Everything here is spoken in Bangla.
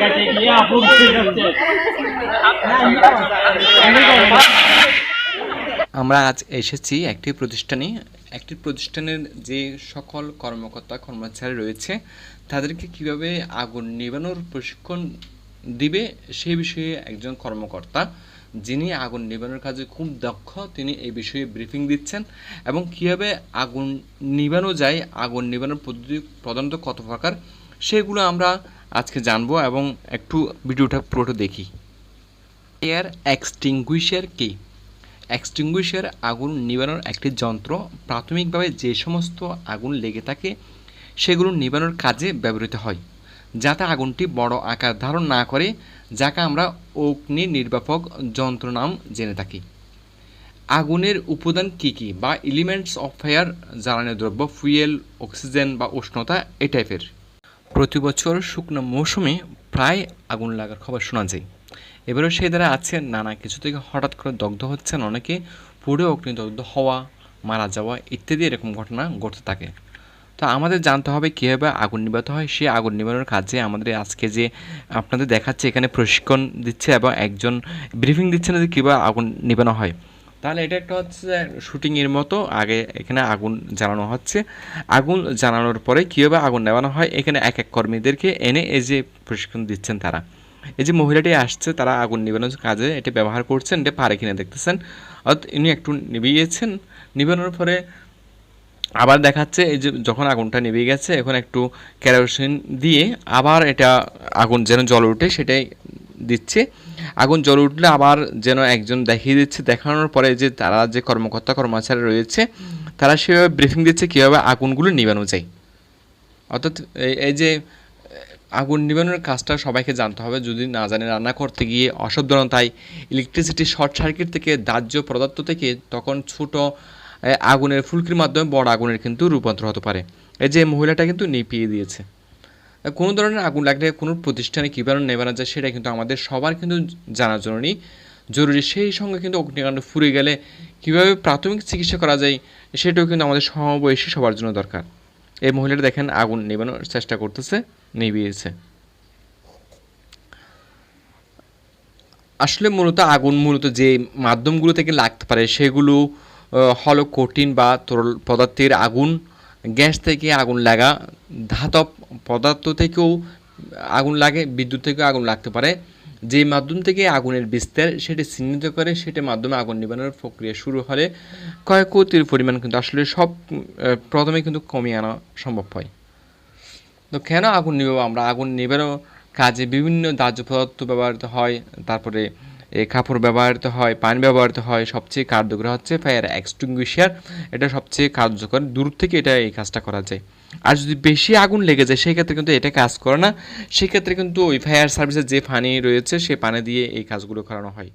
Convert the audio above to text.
লাগাতে গিয়ে আমরা আজ এসেছি একটি প্রতিষ্ঠানে। একটি প্রতিষ্ঠানের যে সকল কর্মকর্তা, কর্মচারী রয়েছে, তাদেরকে কীভাবে আগুন নেবানোর প্রশিক্ষণ দিবে সেই বিষয়ে একজন কর্মকর্তা। যিনি আগুন নেবানোর কাজে খুব দক্ষ, তিনি এই বিষয়ে ব্রিফিং দিচ্ছেন। এবং কীভাবে আগুন নিবানো যায়, আগুন নিবানোর পদ্ধতি প্রধানত কত প্রকার, সেগুলো আমরা আজকে জানব এবং একটু ভিডিওটা পুরোটা দেখি। এয়ার এক্সটিংগুইশার কি? এক্সটিংগুইশার আগুন নিবানোর একটি যন্ত্র। প্রাথমিকভাবে যে সমস্ত আগুন লেগে থাকে, সেগুলো নিবানোর কাজে ব্যবহৃত হয়, যাতে আগুনটি বড় আকার ধারণ না করে, যাকে আমরা অগ্নি নির্বাপক যন্ত্র নাম জেনে থাকি। আগুনের উপাদান কী কী বা এলিমেন্টস অফ ফায়ার জ্বালানি দ্রব্য ফুয়েল অক্সিজেন বা উষ্ণতা, এ টাইপের প্রতি বছর শুকনো মৌসুমে প্রায় আগুন লাগার খবর শোনা যায়। এবারও সেই দ্বারা আছে নানা কিছু। থেকে হঠাৎ করে দগ্ধ হচ্ছেন অনেকে। পুরো অগ্নিদগ্ধ হওয়া, মারা যাওয়া ইত্যাদি এরকম ঘটনা ঘটতে থাকে। তো আমাদের জানতে হবে কীভাবে আগুন নিভাতে হয়। সেই আগুন নিভানোর কাজে আমাদের আজকে যে আপনাদের দেখাচ্ছে, এখানে প্রশিক্ষণ দিচ্ছে এবং একজন ব্রিফিং দিচ্ছে না যে কীভাবে আগুন নিভানো হয়। তাহলে এটা একটা হচ্ছে শুটিংয়ের মতো। আগে এখানে আগুন জ্বালানো হচ্ছে। আগুন জ্বালানোর পরে কীভাবে আগুন নেওয়ানো হয়, এখানে এক এক কর্মীদেরকে এনে এই যে প্রশিক্ষণ দিচ্ছেন তারা। এই যে মহিলাটি আসছে, তারা আগুন নিবানোর কাজে এটা ব্যবহার করছেন, এটা পারে কিনা দেখতেছেন। অর্থাৎ ইনি একটু নিভিয়েছেন। নিবানোর পরে আবার দেখাচ্ছে, এই যে যখন আগুনটা নিভে গেছে, এখন একটু কেরোসিন দিয়ে আবার এটা আগুন যেন জল উঠে সেটাই দিচ্ছে। আগুন জল উঠলে আবার যেন একজন দেখিয়ে দিচ্ছে, দেখানোর পরে যে তারা যে কর্মকর্তা, কর্মচারী রয়েছে, তারা সেভাবে ব্রিফিং দিচ্ছে কীভাবে আগুনগুলো নিবানো যায়। অর্থাৎ এই যে, আগুন নিবানোর কাজটা সবাইকে জানতে হবে। যদি না জানে রান্না করতে গিয়ে অসাবধানতায় ইলেকট্রিসিটি শর্ট সার্কিট থেকে, দাহ্য পদার্থ থেকে, তখন ছোট আগুনের ফুলকির মাধ্যমে বড় আগুনের কিন্তু রূপান্তর হতে পারে। এই যে মহিলাটা কিন্তু নিপিয়ে দিয়েছে। কোনো ধরনের আগুন লাগলে কোনো প্রতিষ্ঠানে কী কীভাবে নেবানো যায় সেটা কিন্তু আমাদের সবার কিন্তু জানার জরুরি জরুরি। সেই সঙ্গে কিন্তু অগ্নিকাণ্ড ফুরে গেলে কীভাবে প্রাথমিক চিকিৎসা করা যায় সেটাও কিন্তু আমাদের সমবয়সী সবার জন্য দরকার। এই মহিলাটা দেখেন আগুন নেবানোর চেষ্টা করতেছে, নিভিয়েছে। আসলে মূলত আগুন মূলত যে মাধ্যমগুলো থেকে লাগতে পারে সেগুলো হলো কঠিন বা তরল পদার্থের আগুন গ্যাস থেকে আগুন লাগা, ধাতব পদার্থ থেকেও আগুন লাগে, বিদ্যুৎ থেকেও আগুন লাগতে পারে। যে মাধ্যম থেকে আগুনের বিস্তার সেটি চিহ্নিত করে, সেটির মাধ্যমে আগুন নিবানোর প্রক্রিয়া শুরু হলে ক্ষয়ক্ষতির পরিমাণ কিন্তু আসলে সব প্রথমে কিন্তু কমিয়ে আনা সম্ভব হয়। তো কেন আগুন নিভাবো আমরা আগুন নিবারও কাজে বিভিন্ন দাহ্য পদার্থ ব্যবহৃত হয়, তারপরে কাপড় ব্যবহৃত হয়, পানি ব্যবহৃত হয়, সবচেয়ে কার্যকর হচ্ছে ফায়ার এক্সটিংগুইশার। এটা সবচেয়ে কার্যকর, দূর থেকে এটা এই কাজটা করা যায়। আর যদি বেশি আগুন লেগে যায়, সেক্ষেত্রে কিন্তু এটা কাজ করে না। সেক্ষেত্রে কিন্তু ওই ফায়ার সার্ভিসের যে পানি রয়েছে, সে পানি দিয়ে এই কাজগুলো করানো হয়।